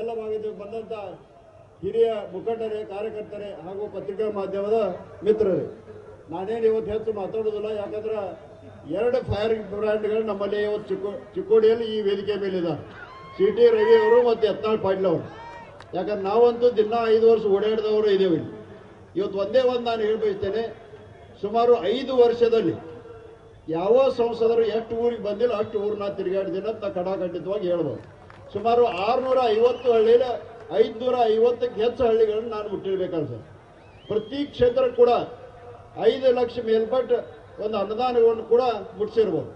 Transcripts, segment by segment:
ಎಲ್ಲ ಭಾಗದಲ್ಲಿ ಬಂದಂತ ಹಿರಿಯ ಮುಖಂಡರೇ, ಕಾರ್ಯಕರ್ತರೇ ಹಾಗೂ ಪತ್ರಿಕಾ ಮಾಧ್ಯಮದ ಮಿತ್ರರೇ, ನಾನೇನು ಇವತ್ತು ಹೆಚ್ಚು ಮಾತಾಡೋದಿಲ್ಲ, ಯಾಕಂದ್ರೆ ಎರಡು ಫೈರ್ ಬ್ರ್ಯಾಂಡ್ಗಳು ನಮ್ಮಲ್ಲಿ ಇವತ್ತು ಚಿಕ್ಕೋ, ಚಿಕ್ಕೋಡಿಯಲ್ಲಿ ಈ ವೇದಿಕೆ ಮೇಲಿದ್ದಾರೆ ಸಿ ಟಿ ರವಿ ಅವರು ಮತ್ತು ಯತ್ನಾಳ್ ಪಾಟೀಲ್ ಅವರು. ಯಾಕಂದ್ರೆ ನಾವಂತೂ ದಿನ ಐದು ವರ್ಷ ಓಡಾಡಿದವರು ಇದ್ದೇವೆ ಇವತ್ತು ಒಂದೇ ಒಂದು ನಾನು ಹೇಳ್ಬಯಸ್ತೇನೆ ಸುಮಾರು ಐದು ವರ್ಷದಲ್ಲಿ ಯಾವ ಸಂಸದರು ಎಷ್ಟು ಊರಿಗೆ ಬಂದಿಲ್ಲ ಅಷ್ಟು ಊರನ್ನ ತಿರುಗಾಡಿದ್ದೀನಿ ಅಂತ ಕಡಾಖಂಡಿತವಾಗಿ ಹೇಳ್ಬೋದು. ಸುಮಾರು ಆರುನೂರ ಐವತ್ತು ಹಳ್ಳಿಯ ಐದುನೂರ ಐವತ್ತಕ್ಕೆ ಹೆಚ್ಚು ಹಳ್ಳಿಗಳನ್ನು ನಾನು ಮುಟ್ಟಿರ್ಬೇಕನ್ಸ ಪ್ರತಿ ಕ್ಷೇತ್ರ ಕೂಡ ಐದು ಲಕ್ಷ ಮೇಲ್ಪಟ್ಟು ಒಂದು ಅನುದಾನಗಳನ್ನು ಕೂಡ ಮುಟ್ಟಿಸಿರ್ಬೋದು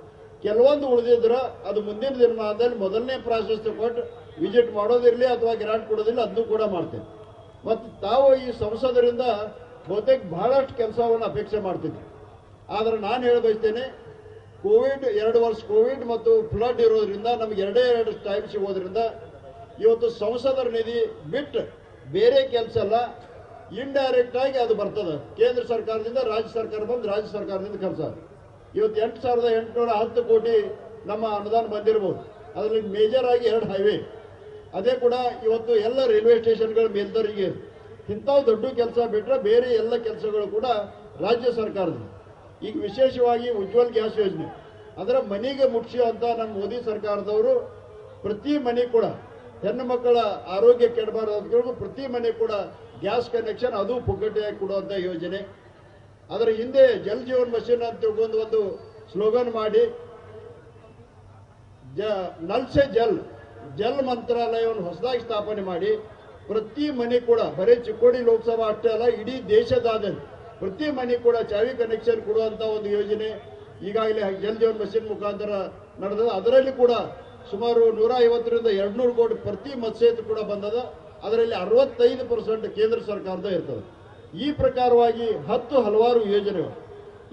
ಕೆಲವೊಂದು ಉಳಿದಿದ್ರೆ ಅದು ಮುಂದಿನ ದಿನಮಾನದಲ್ಲಿ ಮೊದಲನೇ ಪ್ರಾಶಸ್ತ್ಯ ಕೊಟ್ಟು ವಿಸಿಟ್ ಮಾಡೋದಿರಲಿ ಅಥವಾ ಗ್ರಾಂಟ್ ಕೊಡೋದಿಲ್ಲ ಅದನ್ನು ಕೂಡ ಮಾಡ್ತೇನೆ. ಮತ್ತು ತಾವು ಈ ಸಂಸದರಿಂದ ಬಹುತೇಕ ಬಹಳಷ್ಟು ಕೆಲಸವನ್ನು ಅಪೇಕ್ಷೆ ಮಾಡ್ತಿದ್ವಿ ಆದರೆ ನಾನು ಹೇಳಬಯಸ್ತೇನೆ ಕೋವಿಡ್, ಎರಡು ವರ್ಷ ಕೋವಿಡ್ ಮತ್ತು ಫ್ಲಡ್ ಇರೋದ್ರಿಂದ ನಮ್ಗೆ ಎರಡೇ ಎರಡು ಟೈಮ್ ಸಿಗೋದ್ರಿಂದ ಇವತ್ತು ಸಂಸದರ ನಿಧಿ ಬಿಟ್ಟು ಬೇರೆ ಕೆಲಸ ಅಲ್ಲ ಇಂಡೈರೆಕ್ಟ್ ಆಗಿ ಅದು ಬರ್ತದೆ. ಕೇಂದ್ರ ಸರ್ಕಾರದಿಂದ ರಾಜ್ಯ ಸರ್ಕಾರ ಬಂದು ರಾಜ್ಯ ಸರ್ಕಾರದಿಂದ ಕೆಲಸ ಇವತ್ತು ಎಂಟು ಸಾವಿರದ ಎಂಟುನೂರ ಹತ್ತು ಕೋಟಿ ನಮ್ಮ ಅನುದಾನ ಬಂದಿರ್ಬೋದು. ಅದರಲ್ಲಿ ಮೇಜರ್ ಆಗಿ ಎರಡು ಹೈವೇ ಅದೇ ಕೂಡ ಇವತ್ತು ಎಲ್ಲ ರೈಲ್ವೆ ಸ್ಟೇಷನ್ಗಳ ಮೇಲ್ದರಿಗೆ ಇಂಥ ದೊಡ್ಡ ಕೆಲಸ ಬಿಟ್ಟರೆ ಬೇರೆ ಎಲ್ಲ ಕೆಲಸಗಳು ಕೂಡ ರಾಜ್ಯ ಸರ್ಕಾರದ ಈಗ ವಿಶೇಷವಾಗಿ ಉಜ್ವಲ್ ಗ್ಯಾಸ್ ಯೋಜನೆ. ಅದರ ಮನೆಗೆ ಮುಟ್ಟಿಸುವಂತ ನಮ್ಮ ಮೋದಿ ಸರ್ಕಾರದವರು ಪ್ರತಿ ಮನೆ ಕೂಡ ಹೆಣ್ಣು ಮಕ್ಕಳ ಆರೋಗ್ಯ ಕೆಡಬಾರದು ಪ್ರತಿ ಮನೆ ಕೂಡ ಗ್ಯಾಸ್ ಕನೆಕ್ಷನ್ ಅದು ಪುಕ್ಕಟೆಯಾಗಿ ಕೊಡುವಂಥ ಯೋಜನೆ. ಅದರ ಹಿಂದೆ ಜಲ್ ಜೀವನ್ ಮಿಷನ್ ಅಂತ ತಿಳ್ಕೊಂಡು ಒಂದು ಸ್ಲೋಗನ್ ಮಾಡಿ, ಜ ನಲ್ಸೆ ಜಲ್ ಜಲ್ ಮಂತ್ರಾಲಯವನ್ನು ಹೊಸದಾಗಿ ಸ್ಥಾಪನೆ ಮಾಡಿ ಪ್ರತಿ ಮನೆ ಕೂಡ, ಬರೀ ಚಿಕ್ಕೋಡಿ ಲೋಕಸಭಾ ಅಷ್ಟೇ ಅಲ್ಲ, ಇಡೀ ದೇಶದಾದ್ಯಂತ ಪ್ರತಿ ಮನೆ ಕೂಡ ಚಾವಿ ಕನೆಕ್ಷನ್ ಕೊಡುವಂತ ಒಂದು ಯೋಜನೆ ಈಗಾಗಲೇ ಜಲ್ ಜೀವನ್ ಮಿಷನ್ ಮುಖಾಂತರ ನಡೆದ ಅದರಲ್ಲಿ ಕೂಡ ಸುಮಾರು ನೂರ ಐವತ್ತರಿಂದ ಎರಡ್ನೂರು ಕೋಟಿ ಪ್ರತಿ ಮತ್ಸ್ಯೇತು ಕೂಡ ಬಂದದ. ಅದರಲ್ಲಿ ಅರವತ್ತೈದು ಪರ್ಸೆಂಟ್ ಕೇಂದ್ರ ಸರ್ಕಾರದ ಇರ್ತದೆ. ಈ ಪ್ರಕಾರವಾಗಿ ಹತ್ತು ಹಲವಾರು ಯೋಜನೆಗಳು.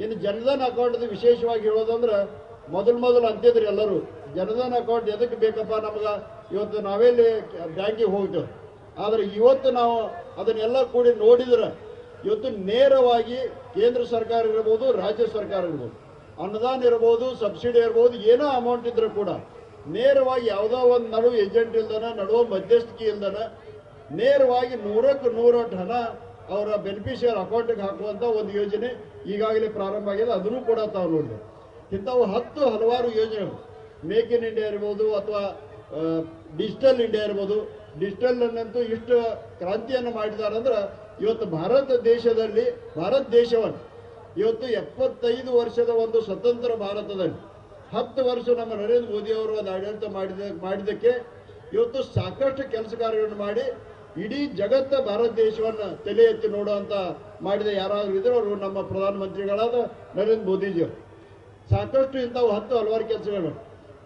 ಇನ್ನು ಜನಧನ್ ಅಕೌಂಟ್ ವಿಶೇಷವಾಗಿ ಹೇಳೋದಂದ್ರೆ ಮೊದಲು ಮೊದಲು ಅಂತಿದ್ರು ಎಲ್ಲರೂ, ಜನಧನ್ ಅಕೌಂಟ್ ಎದಕ್ಕೆ ಬೇಕಪ್ಪ ನಮ್ಗೆ? ಇವತ್ತು ನಾವೆಲ್ಲಿ ಬ್ಯಾಂಕಿಗೆ ಹೋಗ್ತೇವೆ. ಆದರೆ ಇವತ್ತು ನಾವು ಅದನ್ನೆಲ್ಲ ಕೂಡಿ ನೋಡಿದ್ರೆ ಇವತ್ತು ನೇರವಾಗಿ ಕೇಂದ್ರ ಸರ್ಕಾರ ಇರ್ಬೋದು, ರಾಜ್ಯ ಸರ್ಕಾರ ಇರ್ಬೋದು ಅನುದಾನ ಇರ್ಬೋದು, ಸಬ್ಸಿಡಿ ಇರ್ಬೋದು, ಏನೋ ಅಮೌಂಟ್ ಇದ್ರೆ ಕೂಡ ನೇರವಾಗಿ ಯಾವುದೋ ಒಂದು ನಡುವು ಏಜೆಂಟ್ ಇಲ್ದನ, ನಡುವ ಮಧ್ಯಸ್ಥಿಕೆ ಇಲ್ದನ, ನೇರವಾಗಿ ನೂರಕ್ಕೆ ನೂರು ಹಣ ಅವರ ಬೆನಿಫಿಷಿಯರ್ ಅಕೌಂಟ್ಗೆ ಹಾಕುವಂತ ಒಂದು ಯೋಜನೆ ಈಗಾಗಲೇ ಪ್ರಾರಂಭ ಆಗಿದೆ. ಅದನ್ನು ಕೂಡ ತಾವು ನೋಡಿದೆ. ಇಂಥವು ಹತ್ತು ಹಲವಾರು ಯೋಜನೆಗಳು. ಮೇಕ್ ಇನ್ ಇಂಡಿಯಾ ಇರ್ಬೋದು ಅಥವಾ ಡಿಜಿಟಲ್ ಇಂಡಿಯಾ ಇರ್ಬೋದು. ಡಿಜಿಟಲ್ ಅನ್ನಂತೂ ಇಷ್ಟು ಕ್ರಾಂತಿಯನ್ನು ಮಾಡಿದ್ದಾರೆ ಅಂದ್ರೆ ಇವತ್ತು ಭಾರತ ದೇಶದಲ್ಲಿ, ಭಾರತ ದೇಶವನ್ನು ಇವತ್ತು ಎಪ್ಪತ್ತೈದು ವರ್ಷದ ಒಂದು ಸ್ವತಂತ್ರ ಭಾರತದಲ್ಲಿ, ಹತ್ತು ವರ್ಷ ನಮ್ಮ ನರೇಂದ್ರ ಮೋದಿ ಅವರು ಅದು ಆಡಳಿತ ಮಾಡಿದ, ಮಾಡಿದ್ದಕ್ಕೆ ಇವತ್ತು ಸಾಕಷ್ಟು ಕೆಲಸ ಕಾರ್ಯಗಳನ್ನು ಮಾಡಿ, ಇಡೀ ಜಗತ್ತ ಭಾರತ ದೇಶವನ್ನು ತಲೆ ಎತ್ತಿ ನೋಡುವಂತ ಮಾಡಿದ ಯಾರಾದರೂ ಇದ್ರು ಅವರು ನಮ್ಮ ಪ್ರಧಾನಮಂತ್ರಿಗಳಾದ ನರೇಂದ್ರ ಮೋದಿಜಿಯವರು ಸಾಕಷ್ಟು ಇಂಥವು ಹತ್ತು ಹಲವಾರು ಕೆಲಸಗಳು.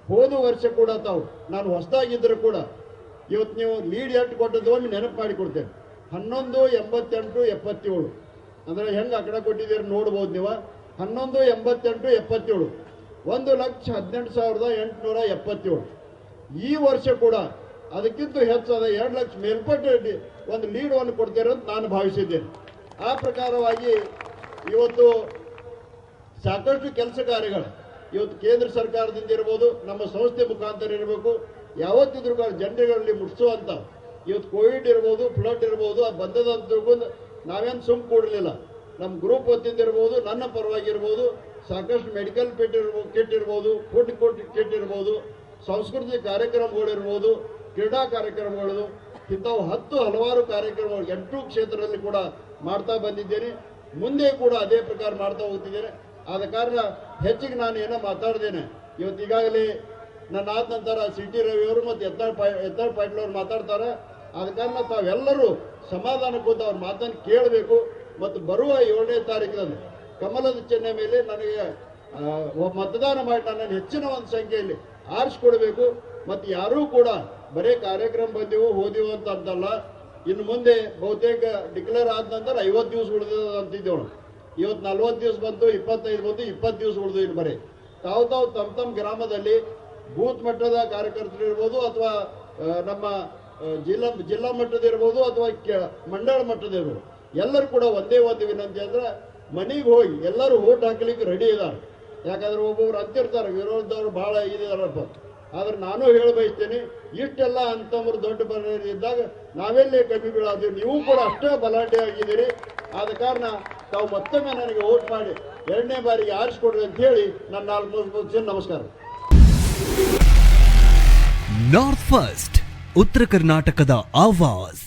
ಹೋದ ವರ್ಷ ಕೂಡ ತಾವು, ನಾನು ಹೊಸದಾಗಿದ್ದರೂ ಕೂಡ, ಇವತ್ತು ನೀವು ಲೀಡ್ ಎಟ್ಟು ಕೊಟ್ಟದ್ದು ಒಮ್ಮೆ ನೆನಪು ಮಾಡಿ ಕೊಡ್ತೇನೆ ಹನ್ನೊಂದು ಎಂಬತ್ತೆಂಟು ಎಪ್ಪತ್ತೇಳು. ಅಂದರೆ ಹೆಂಗೆ ಆ ಕಡೆ ಕೊಟ್ಟಿದ್ದೀರಿ ನೋಡ್ಬೋದು ನೀವು. ಹನ್ನೊಂದು ಎಂಬತ್ತೆಂಟು ಎಪ್ಪತ್ತೇಳು. ಒಂದು ಲಕ್ಷ ಹದಿನೆಂಟು ಸಾವಿರದ ಎಂಟುನೂರ ಎಪ್ಪತ್ತೇಳು. ಈ ವರ್ಷ ಕೂಡ ಅದಕ್ಕಿಂತ ಹೆಚ್ಚಾದ ಎರಡು ಲಕ್ಷ ಮೇಲ್ಪಟ್ಟು ಒಂದು ಲೀಡನ್ನು ಕೊಡ್ತೀರ ಅಂತ ನಾನು ಭಾವಿಸಿದ್ದೇನೆ. ಆ ಪ್ರಕಾರವಾಗಿ ಇವತ್ತು ಸಾಕಷ್ಟು ಕೆಲಸ ಕಾರ್ಯಗಳು. ಇವತ್ತು ಕೇಂದ್ರ ಸರ್ಕಾರದಿಂದ ಇರ್ಬೋದು, ನಮ್ಮ ಸಂಸ್ಥೆ ಮುಖಾಂತರ ಇರಬೇಕು. ಯಾವತ್ತಿದ್ರು ಜನರುಗಳಲ್ಲಿ ಮುಟ್ಟಿಸುವಂತ ಇವತ್ತು ಕೋವಿಡ್ ಇರ್ಬೋದು ಫ್ಲಡ್ ಇರ್ಬೋದು, ಆ ಬಂದದ ಅಂತ ತಿಳ್ಕೊಂಡು ನಾವೇನು ಸುಮ್ ಕೂಡಲಿಲ್ಲ. ನಮ್ಮ ಗ್ರೂಪ್ ಹೊತ್ತಿದ್ದಿರ್ಬೋದು ನನ್ನ ಪರವಾಗಿರ್ಬೋದು ಸಾಕಷ್ಟು ಮೆಡಿಕಲ್ ಕಿಟ್ ಇರ್ಬೋದು ಕಿಟ್ ಇರ್ಬೋದು ಫುಡ್ ಕೋಟ್ ಕಿಟ್ ಇರ್ಬೋದು, ಸಾಂಸ್ಕೃತಿಕ ಕಾರ್ಯಕ್ರಮಗಳಿರ್ಬೋದು ಕ್ರೀಡಾ ಕಾರ್ಯಕ್ರಮಗಳು, ಇಂಥವು ಹತ್ತು ಹಲವಾರು ಕಾರ್ಯಕ್ರಮಗಳು ಎಂಟು ಕ್ಷೇತ್ರದಲ್ಲಿ ಕೂಡ ಮಾಡ್ತಾ ಬಂದಿದ್ದೇನೆ. ಮುಂದೆ ಕೂಡ ಅದೇ ಪ್ರಕಾರ ಮಾಡ್ತಾ ಹೋಗ್ತಿದ್ದೇನೆ. ಆದ ಕಾರಣ ಹೆಚ್ಚಿಗೆ ನಾನು ಏನೋ ಮಾತಾಡ್ದೇನೆ. ಇವತ್ತು ಈಗಾಗಲೇ ನನ್ನ ಆದ ನಂತರ ಸಿ ಟಿ ರವಿ ಅವರು ಮತ್ತು ಎತ್ತಾಳ್ ಪಾ ಎತ್ತಾಳ್ ಪಾಟೀಲ್ ಅವರು ಮಾತಾಡ್ತಾರೆ. ಆದ ಕಾರಣ ತಾವೆಲ್ಲರೂ ಸಮಾಧಾನ ಕೂತ ಅವ್ರ ಮಾತನ್ನು ಕೇಳಬೇಕು ಮತ್ತು ಬರುವ ಏಳನೇ ತಾರೀಕಿನಲ್ಲಿ ಕಮಲದ ಚಿಹ್ನೆ ಮೇಲೆ ನನಗೆ ಮತದಾನ ಮಾಡಿ ನನ್ನನ್ನು ಹೆಚ್ಚಿನ ಒಂದು ಸಂಖ್ಯೆಯಲ್ಲಿ ಆರಿಸ್ಕೊಡ್ಬೇಕು. ಮತ್ತು ಯಾರೂ ಕೂಡ ಬರೀ ಕಾರ್ಯಕ್ರಮ ಬಂದೆವು ಹೋದೆವು ಅಂತ ಅಂತಲ್ಲ. ಇನ್ನು ಮುಂದೆ ಬಹುತೇಕ ಡಿಕ್ಲೇರ್ ಆದ ನಂತರ ಐವತ್ತು ದಿವಸ ಉಳಿದ ಅಂತಿದ್ದೇವಳು ಇವತ್ತು ನಲ್ವತ್ತು ದಿವಸ ಬಂತು, ಇಪ್ಪತ್ತೈದು ಬಂತು, ಇಪ್ಪತ್ತು ದಿವಸ ಉಳಿದು ಇನ್ನು ಬರೀ. ತಾವು ತಾವು ತಮ್ಮ ತಮ್ಮ ಗ್ರಾಮದಲ್ಲಿ ಬೂತ್ ಮಟ್ಟದ ಕಾರ್ಯಕರ್ತರು ಇರ್ಬೋದು ಅಥವಾ ನಮ್ಮ ಜಿಲ್ಲಾ ಜಿಲ್ಲಾ ಮಟ್ಟದ ಇರ್ಬೋದು ಅಥವಾ ಮಂಡಳ ಮಟ್ಟದ ಇರ್ಬೋದು. ಎಲ್ಲರೂ ಕೂಡ ಒಂದೇ ಒಂದು ವಿನಂತಿ ಅಂದ್ರೆ ಮನೆಗೆ ಹೋಗಿ ಎಲ್ಲರೂ ಓಟ್ ಹಾಕ್ಲಿಕ್ಕೆ ರೆಡಿ ಇದ್ದಾರೆ ಯಾಕಂದ್ರೆ ಒಬ್ಬೊಬ್ರು ಅಂತಿರ್ತಾರೆ, ವಿರೋಧದವ್ರು ಭಾಳ ಇದಾರಪ್ಪ. ಆದ್ರೆ ನಾನು ಹೇಳ ಬಯಸ್ತೇನೆ, ಇಷ್ಟೆಲ್ಲ ಅಂತಂದ್ರೆ ದೊಡ್ಡ ಬಲ ಇದ್ದಾಗ ನಾವೆಲ್ಲೇ ಕಮ್ಮಿ ಬೀಳಾದ್ವಿ ನೀವು ಕೂಡ ಅಷ್ಟೇ ಬಲಾಟೆ ಆಗಿದ್ದೀರಿ ಆದ ಕಾರಣ ತಾವು ಮತ್ತೊಮ್ಮೆ ನನಗೆ ವೋಟ್ ಮಾಡಿ ಎರಡನೇ ಬಾರಿಗೆ ಆರಿಸ್ಕೊಡ್ರಿ ಅಂತ ಹೇಳಿ ನನ್ನ ನಾಲ್ಕು ನಮಸ್ಕಾರ. ನಾರ್ತ್ ಫಸ್ಟ್ ಉತ್ತರ ಕರ್ನಾಟಕದ ಆವಾಸ್